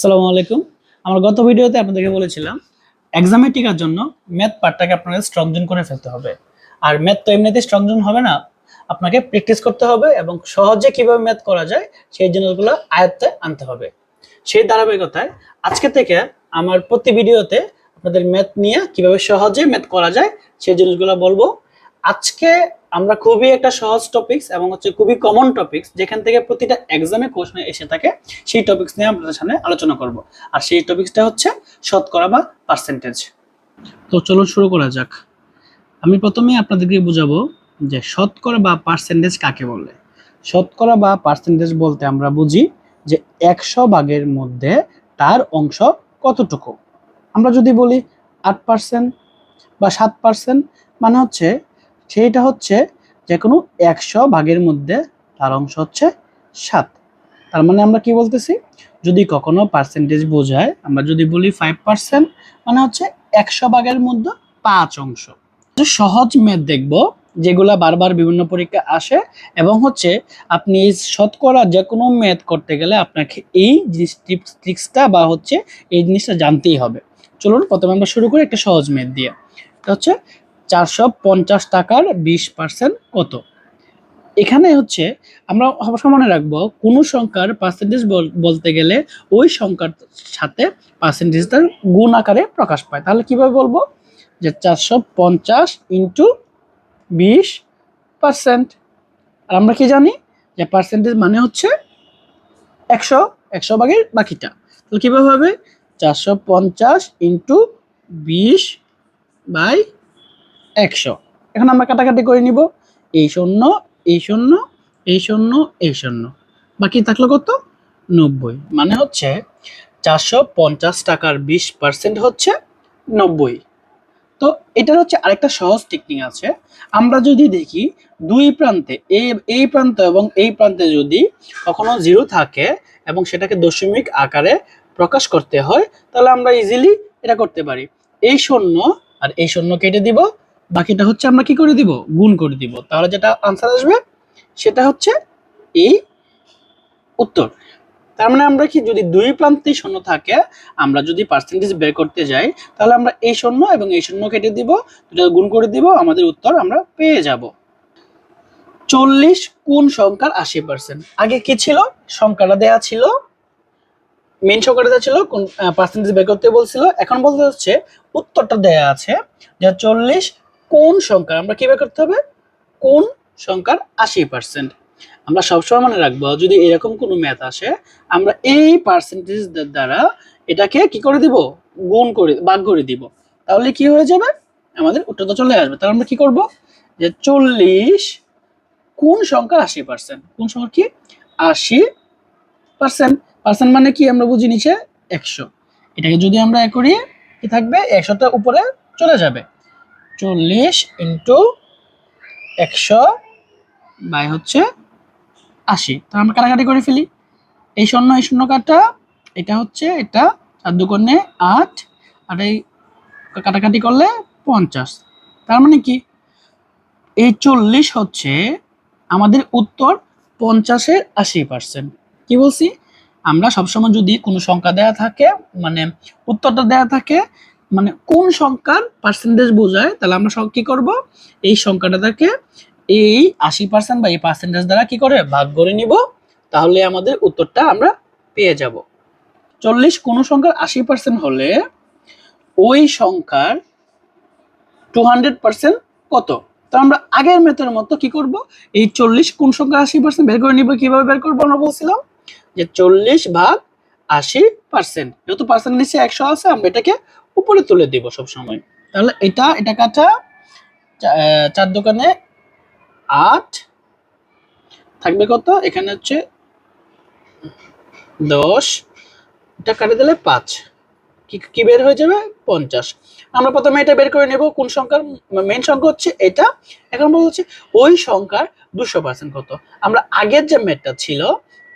আসসালামু আলাইকুম। আমার গত ভিডিওতে আপনাদেরকে বলেছিলাম এক্সামে টিকার জন্য ম্যাথ পার্টটাকে আপনাদের স্ট্রং স্ট্রংজন করে ফেলতে হবে। আর ম্যাথ তো এমনিতে স্ট্রংজন হবে না, আপনাকে প্র্যাকটিস করতে হবে এবং সহজে কীভাবে ম্যাথ করা যায়, সেই জিনিসগুলো আয়ত্তে আনতে হবে। সেই ধারাবাহিকতায় আজকে থেকে আমার প্রতি ভিডিওতে আপনাদের ম্যাথ নিয়ে কীভাবে সহজে ম্যাথ করা যায়, সেই জিনিসগুলো বলব। আজকে আমরা খুবই একটা সহজ টপিকস এবং হচ্ছে খুবই কমন টপিকস যেখান থেকে প্রতিটা এক্সামে কোশ্চেন এসে থাকে, সেই টপিকস নিয়ে আপনাদের সামনে আলোচনা করব। আর সেই টপিকসটা হচ্ছে শতকরা বা পার্সেন্টেজ তো চলো শুরু করা যাক। আমি প্রথমে আপনাদেরকে বুঝাবো যে শতকরা বা পার্সেন্টেজ কাকে বলে? শতকরা বা পার্সেন্টেজ বলতে আমরা বুঝি যে একশো ভাগের মধ্যে তার অংশ কতটুকু? আমরা যদি বলি আট পার্সেন্ট বা সাত পার্সেন্ট মানে হচ্ছে সেইটা হচ্ছে যে কোনো একশো ভাগের মধ্যে তার অংশ হচ্ছে সাত। তার মানে আমরা কি বলতেছি? যদি কখনো পার্সেন্টেজ বোঝায়, আমরা যদি বলি ফাইভ পার্সেন্ট মানে হচ্ছে একশো ভাগের মধ্যে পাঁচ অংশ। সহজ ম্যাথ দেখব, যেগুলা বারবার বিভিন্ন পরীক্ষা আসে এবং হচ্ছে আপনি শতকরা যে কোনো ম্যাথ করতে গেলে আপনাকে এই জিনিস ট্রিক্সটা বা হচ্ছে এই জিনিসটা জানতেই হবে। চলুন, প্রথমে আমরা শুরু করি একটা সহজ ম্যাথ দিয়ে। এটা হচ্ছে চারশো পঞ্চাশ টাকার বিশ পার্সেন্ট কত? এখানে হচ্ছে আমরা সবসময় মনে রাখব, কোনো সংখ্যার পার্সেন্টেজ বলতে গেলে ওই সংখ্যার সাথে পার্সেন্টেজটার গুণ আকারে প্রকাশ পায়। তাহলে কীভাবে বলব? যে চারশো পঞ্চাশ ইন্টু বিশ পার্সেন্ট আর আমরা কি জানি? যে পার্সেন্টেজ মানে হচ্ছে একশো একশো ভাগের বাকিটা। তাহলে কীভাবে হবে? চারশো পঞ্চাশ ইন্টু বিশ বাই একশো। এখন আমরা কাটাকাটি করে নিব। এই শূন্য এই শূন্য এই শূন্য এই শূন্য। বাকি থাকল কত? নব্বই। মানে হচ্ছে চারশো পঞ্চাশ টাকার বিশ পার্সেন্ট হচ্ছে নব্বই। তো এটার হচ্ছে আরেকটা সহজ টেকনিক আছে। আমরা যদি দেখি দুই প্রান্তে এই এই প্রান্ত এবং এই প্রান্তে যদি কখনো জিরো থাকে এবং সেটাকে দশমিক আকারে প্রকাশ করতে হয়, তাহলে আমরা ইজিলি এটা করতে পারি। এই শূন্য আর এই শূন্য কেটে দিব। বাকিটা হচ্ছে আমরা কি করে দিব? গুণ করে দিব। তাহলে যেটা আনসার আসবে, সেটা হচ্ছে এই উত্তর। তার মানে আমরা কি যদি দুই প্রান্তেই শূন্য থাকে, আমরা যদি পার্সেন্টেজ বের করতে যাই, তাহলে আমরা এই শূন্য এবং এই শূন্য কেটে দিব। দুটো গুণ করে দিব, আমাদের উত্তর আমরা পেয়ে যাব। চল্লিশ কোন সংখ্যার আশি পার্সেন্ট আগে কি ছিল? সংখ্যাটা দেয়া ছিল। মেন সংখ্যাটা দেওয়া ছিল, কোন পার্সেন্টেজ বের করতে বলছিল। এখন বলতে হচ্ছে, উত্তরটা দেয়া আছে যে চল্লিশ কোন সংখ্যার, আমরা কি করতে হবে? কোন সংখ্যার আশি পার্সেন্ট আমরা সবসময় মনে রাখব, যদি এরকম কোনো ম্যাথ আসে, আমরা এই পার্সেন্টেজ দ্বারা এটাকে কি করে দিব? গুণ করে, ভাগ করে দিব। তাহলে কি হয়ে যাবে? আমাদের উত্তরটা চলে আসবে। তাহলে আমরা কি করব? যে চল্লিশ কোন সংখ্যার আশি পার্সেন্ট কোন সংখ্যা কি? আশি পার্সেন্ট পার্সেন্ট মানে কি? আমরা বুঝি নিচে একশো। এটাকে যদি আমরা এ করি, কি থাকবে? একশোটা উপরে চলে যাবে। চল্লিশ ইন্টু একশো বাই হচ্ছে আশি। তো আমরা কাটাকাটি করে ফেলি। এই শূন্য এই শূন্য কাটা, এটা হচ্ছে, এটা চার দুকোণে আট, আর এই কাটাকাটি করলে পঞ্চাশ। তার মানে কি? এই চল্লিশ হচ্ছে আমাদের উত্তর পঞ্চাশের আশি পার্সেন্ট কি বলছি? আমরা সবসময় যদি কোনো সংখ্যা দেয়া থাকে মানে উত্তরটা দেয়া থাকে মানে কোন সংখ্যার পার্সেন্টেজ বোঝায়, তাহলে আমরা কি করব? এই সংখ্যাটাকে এই আশি পার্সেন্ট বা এই পার্সেন্টেজ দ্বারা কি করে ভাগ করে নিব? তাহলে আমাদের উত্তরটা আমরা পেয়ে যাব। চল্লিশ কোন সংখ্যার আশি পার্সেন্ট হলে ওই সংখ্যার টু হান্ড্রেড পার্সেন্ট কত? তো আমরা আগের মেথের মতো কি করব? এই চল্লিশ কোন সংখ্যার আশি পার্সেন্ট বের করে নিব, কীভাবে বের করব আমরা বলছিলাম? যে চল্লিশ ভাগ আশি পার্সেন্ট যেহেতু পার্সেন্ট নিচে একশো আছে, আমরা এটাকে উপরে তুলে দিব সব সময় তাহলে এটা এটা কাটা চার দোকানে আট, থাকবে কত? এখানে হচ্ছে দশ, এটা কাটে দিলে পাঁচ। কি কি বের হয়ে যাবে? পঞ্চাশ। আমরা প্রথমে এটা বের করে নেব, কোন সংখ্যার মেন সংখ্যা হচ্ছে এটা। এখন হচ্ছে ওই সংখ্যার দুশো পার্সেন্ট কত? আমরা আগের যে ম্যাটটা ছিল,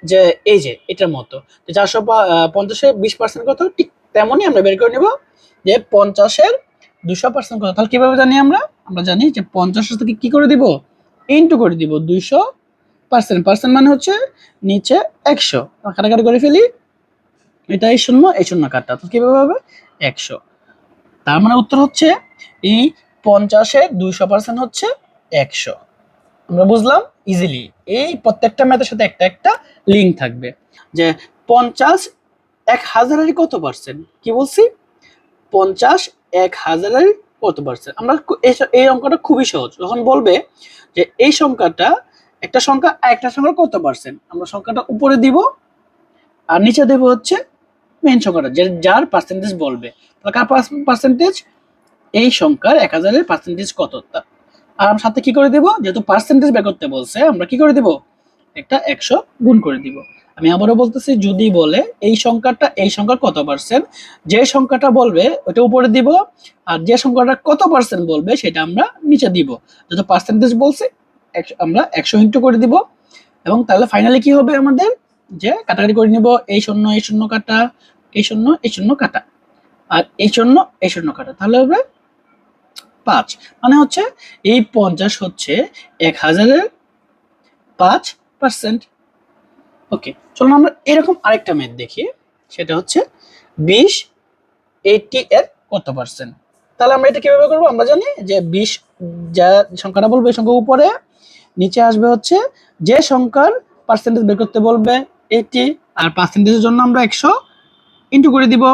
যে এই যে, এটার মতো। চারশো পঞ্চাশে বিশ পার্সেন্ট কত? ঠিক তেমনই আমরা বের করে নেব। যে পঞ্চাশের দুশো পার্সেন্ট কত তাহলে কীভাবে জানি আমরা? আমরা জানি যে পঞ্চাশের থেকে কি করে দিব? ইন্টু করে দিব দুইশো পার্সেন্ট পার্সেন্ট মানে হচ্ছে নিচে একশো। কাটাকাটি করে ফেলি। এটা এই শূন্য এই শূন্য কাটটা তো কীভাবে হবে? একশো। তার মানে উত্তর হচ্ছে এই পঞ্চাশের দুইশো পার্সেন্ট হচ্ছে একশো। আমরা বুঝলাম? ইজিলি এই প্রত্যেকটা ম্যাথের সাথে একটা একটা লিঙ্ক থাকবে। যে পঞ্চাশ এক হাজারের কত পার্সেন্ট কি বলছি? পঞ্চাশ, এক হাজারের কত পার্সেন্ট আমরা এই- অঙ্কটা খুবই সহজ। যখন বলবে যে এই সংখ্যাটা একটা সংখ্যা, একটা সংখ্যার কত পার্সেন্ট আমরা সংখ্যাটা উপরে দিব আর নিচে দেব হচ্ছে মেন সংখ্যাটা যার পার্সেন্টেজ বলবে। কার পার্সেন্টেজ এই সংখ্যার এক হাজারের পার্সেন্টেজ কত? আর আমরা সাথে কি করে দেব? যেহেতু পার্সেন্টেজ বের করতে বলছে, আমরা কি করে দেব? একটা একশো গুণ করে দিব। আমি আবারও বলতেছি, যদি বলে এই সংখ্যাটা, এই সংখ্যার কত পার্সেন্ট যে সংখ্যাটা বলবে ওটা উপরে দিব, আর যে সংখ্যাটা কত পার্সেন্ট বলবে, সেটা আমরা নিচে দিব। যত পার্সেন্টেজ বলছে আমরা একশো ইন্টু করে দিব। এবং তাহলে ফাইনালি কি হবে আমাদের? যে কাটাকাটি করে নিব, এই শূন্য এই শূন্য কাটা, এই শূন্য এই শূন্য কাটা। আর এই শূন্য এই শূন্য কাটা। তাহলে হবে পাঁচ। মানে হচ্ছে এই পঞ্চাশ হচ্ছে এক হাজারের পাঁচ পার্সেন্ট ওকে চলুন আমরা এরকম আরেকটা ম্যাথ দেখি। সেটা হচ্ছে বিশ এইটি এর কত পার্সেন্ট তাহলে আমরা এটা কীভাবে করব? আমরা জানি যে বিশ যা সংখ্যাটা বলবে এই সংখ্যা উপরে নিচে আসবে হচ্ছে যে সংখ্যার পার্সেন্টেজ বের করতে বলবে এইটি আর পার্সেন্টেজের জন্য আমরা একশো ইন্টু করে দিব।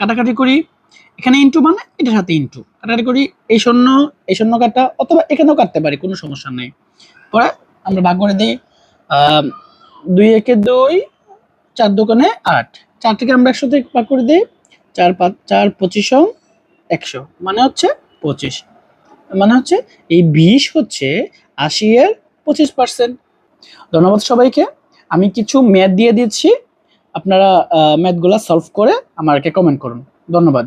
কাটাকাটি করি। এখানে ইন্টু মানে এটার সাথে ইন্টু কাটাকাটি করি এই শূন্য এই শূন্য কাটা অথবা এখানেও কাটতে পারি কোনো সমস্যা নেই। পরে আমরা ভাগ করে দিই। আহ, দুই একে দুই, চার দোকানে আট। চার থেকে আমরা একশো থেকে ভাগ করে দিই, চার পাঁচ, চার পঁচিশ একশো। মানে হচ্ছে পঁচিশ। মানে হচ্ছে এই বিশ হচ্ছে আশি এর পঁচিশ পার্সেন্ট। ধন্যবাদ সবাইকে। আমি কিছু ম্যাথ দিয়ে দিচ্ছি। আপনারা ম্যাথগুলো সলভ করে আমাকে কমেন্ট করুন। ধন্যবাদ।